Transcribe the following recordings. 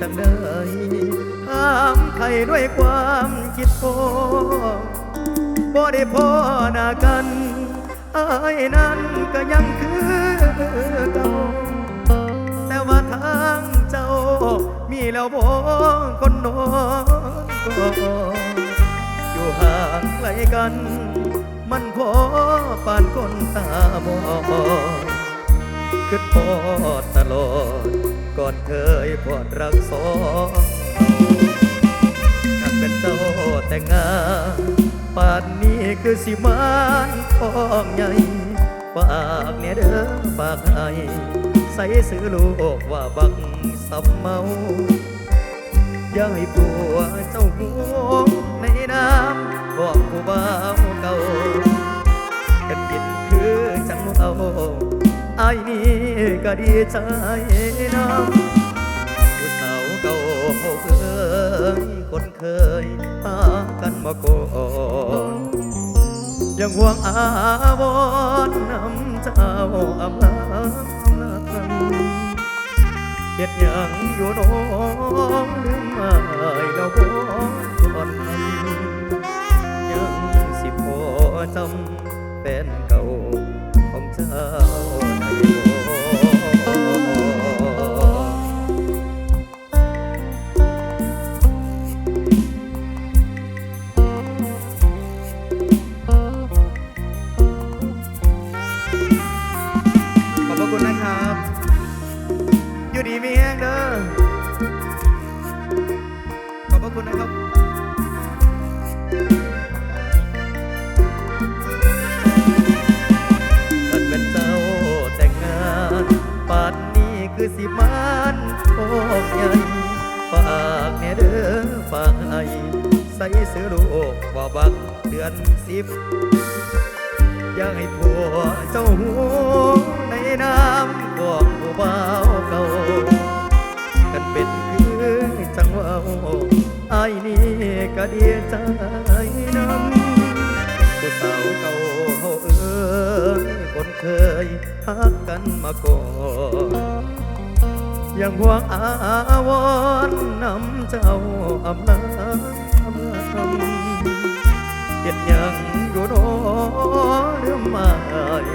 จังได้ถามใครด้วยความคิดพอบ่ได้พอหน้ากันอายนั้นก็ยังคือเก่าแต่ว่าทางเจ้ามีแล้วบ่คนน้อนก็อยู่ห่างไกลกัน มันพอปานคนตาบอดคือพอดตลอด ก่อนเคยพอดรักสองหากเป็นเจ้าแต่งงานป่านนี้คือสิมานทองใหญ่ฝากเนี่ยเด้อฝากให้ใส่ซื้อลูกว่าบักสับเมา อย่าให้ผัวเจ้าหัว ก็ดีใจน้ำผู้สาวเก่าเขาเคยคนเคยหากันมาก่อนยังห่วงอาวรณ์นำเจ้าอำลาเฮ็ดยังอยู่น้องลืมอายแล้วบ่ก่อนยังสิพอจำเป็นเก่าของเจ้า ใส่เสื้อลูกว่บักเดือนสิบอย่าให้ผัวเจ้าหูในน้ำบอกผู้บ่าวเก่ากันเป็นคือจังเว่าไอ้ายนี่ก็ดีใจนำผู้สาวเก่าเฮาเอ้ยคนเคยฮักกันมาก่อนยังหวงอาวรณ์นำเจ้าอำลา อำเฮ็ดยังอยู่น้อเรื่องมา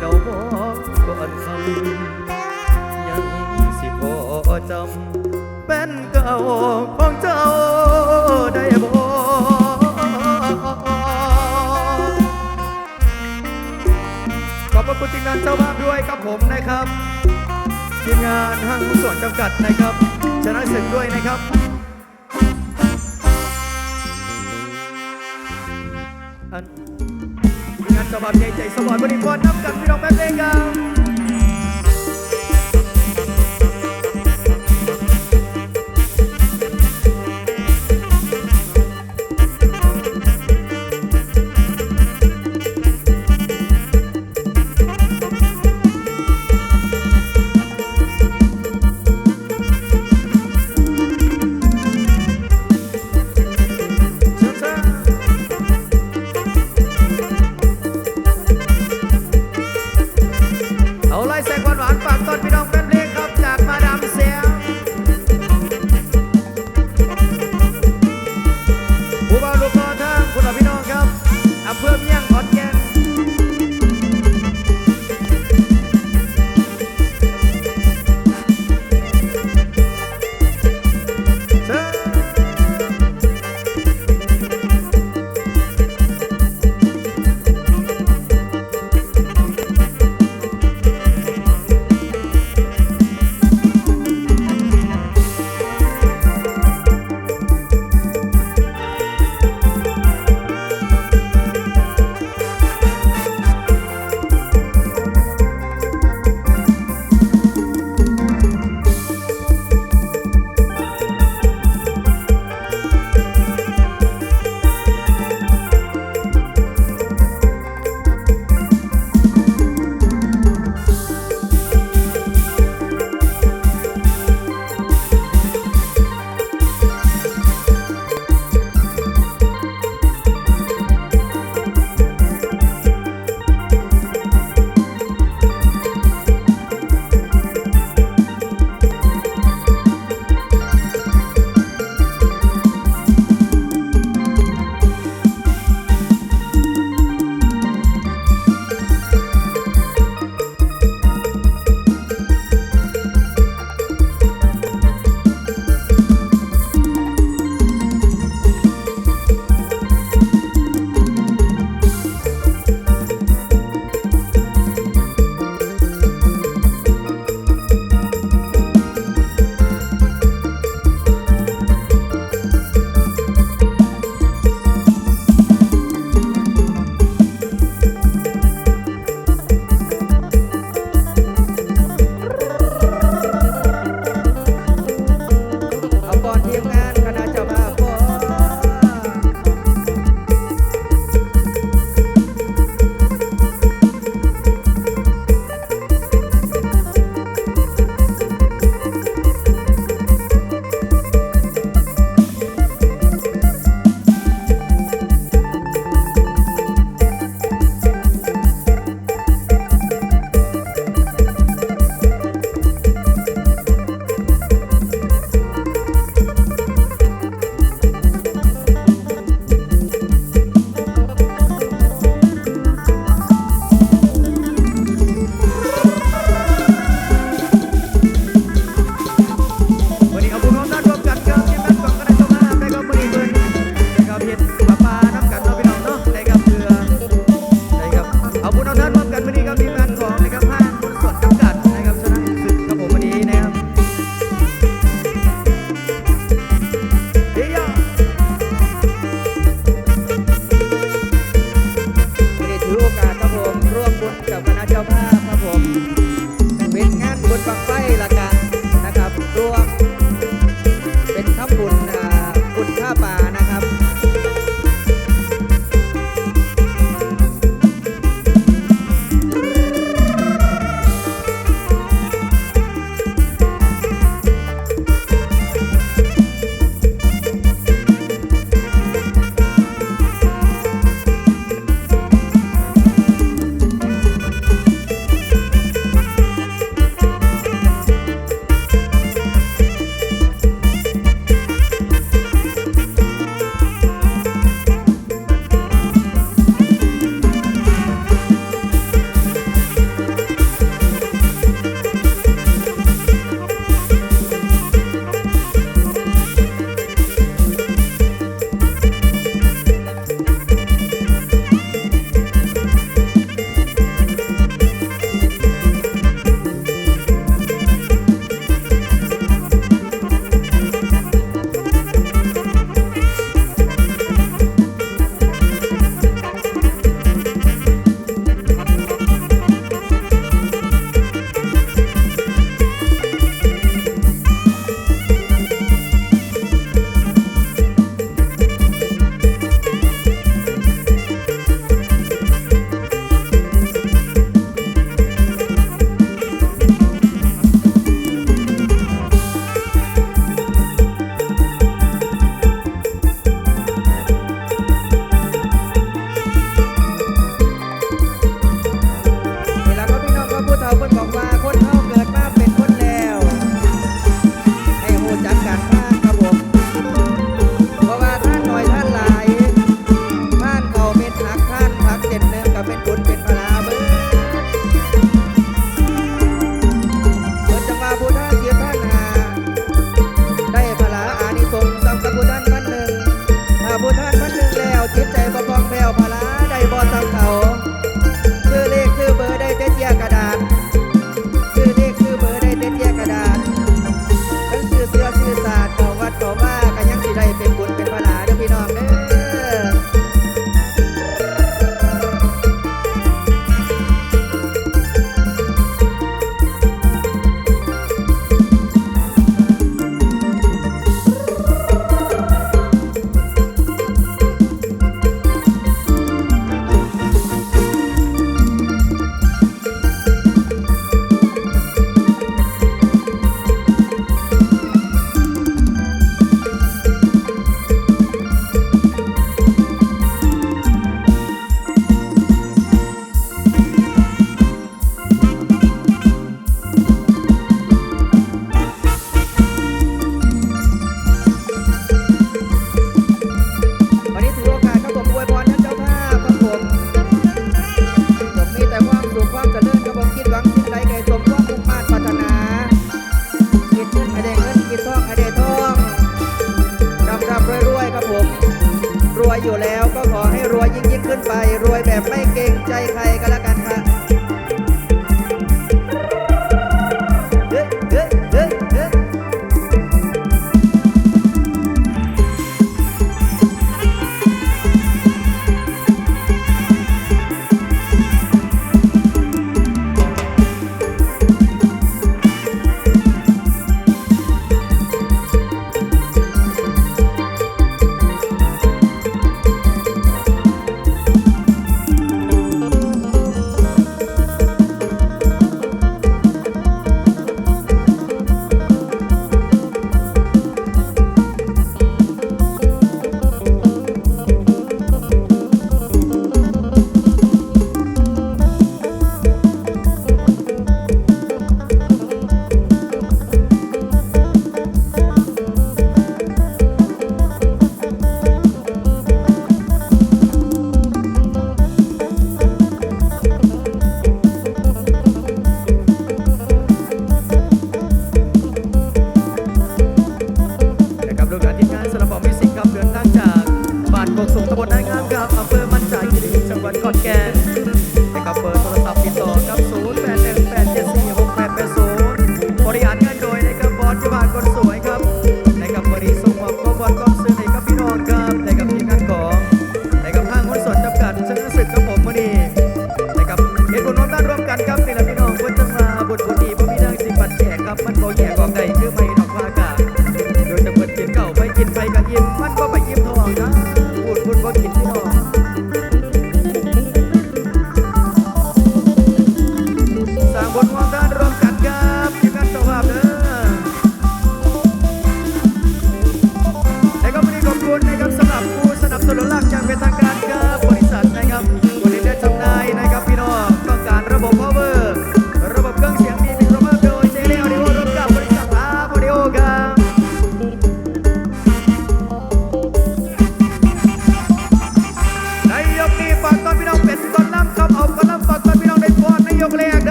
เราบ่ก่อนคำยังสิพอจำเป็นเก่าของเจ้าได้บ่ขอบพระคุณทีมงานเจ้าภาพด้วยครับผมนะครับทีมงานห้างมุส่วนจำกัดนะครับชนะศึกด้วยนะครับ สวัสดิ์บริพรน้ำกันพี่น้องแม่เพลงครับ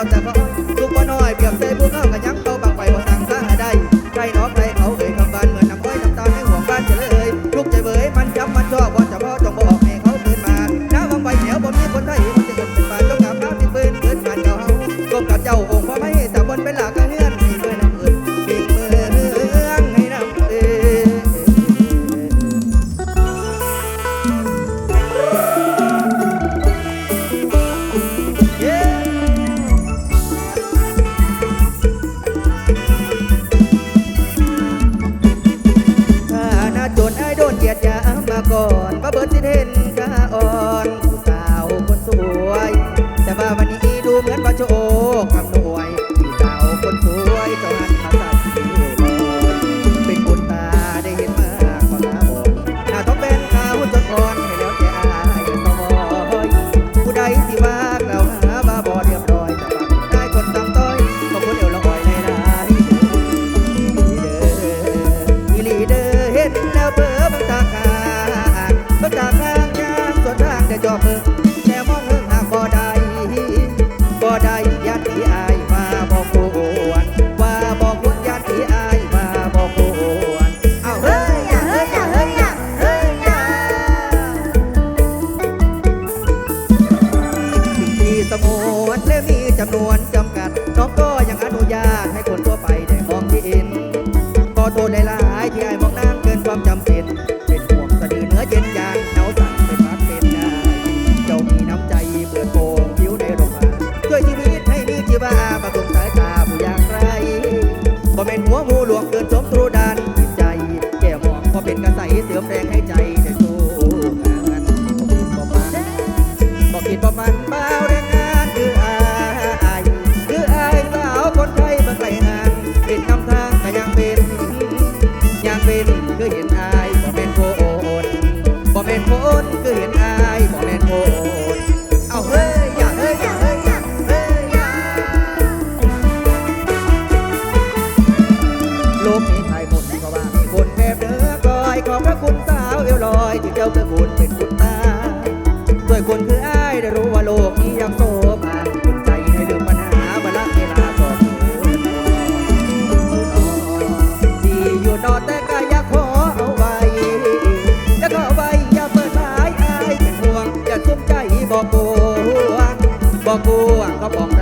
啊奶 อยที่เจ้าเคยคุณเป็นคุณตาด้วยคนคืออ้ายได้รู้ว่าโลกนี้ยังโซภานคนใจให้ลืมปัญหาบลักเวลาก่อนดีอยู่นอนแต่ก็อยากขอเอาไว้จะเอาไว้อย่าเปิดสายอ้ายเป็นห่วงอย่าทุ่มใจบอกกูบอกกูก็บอก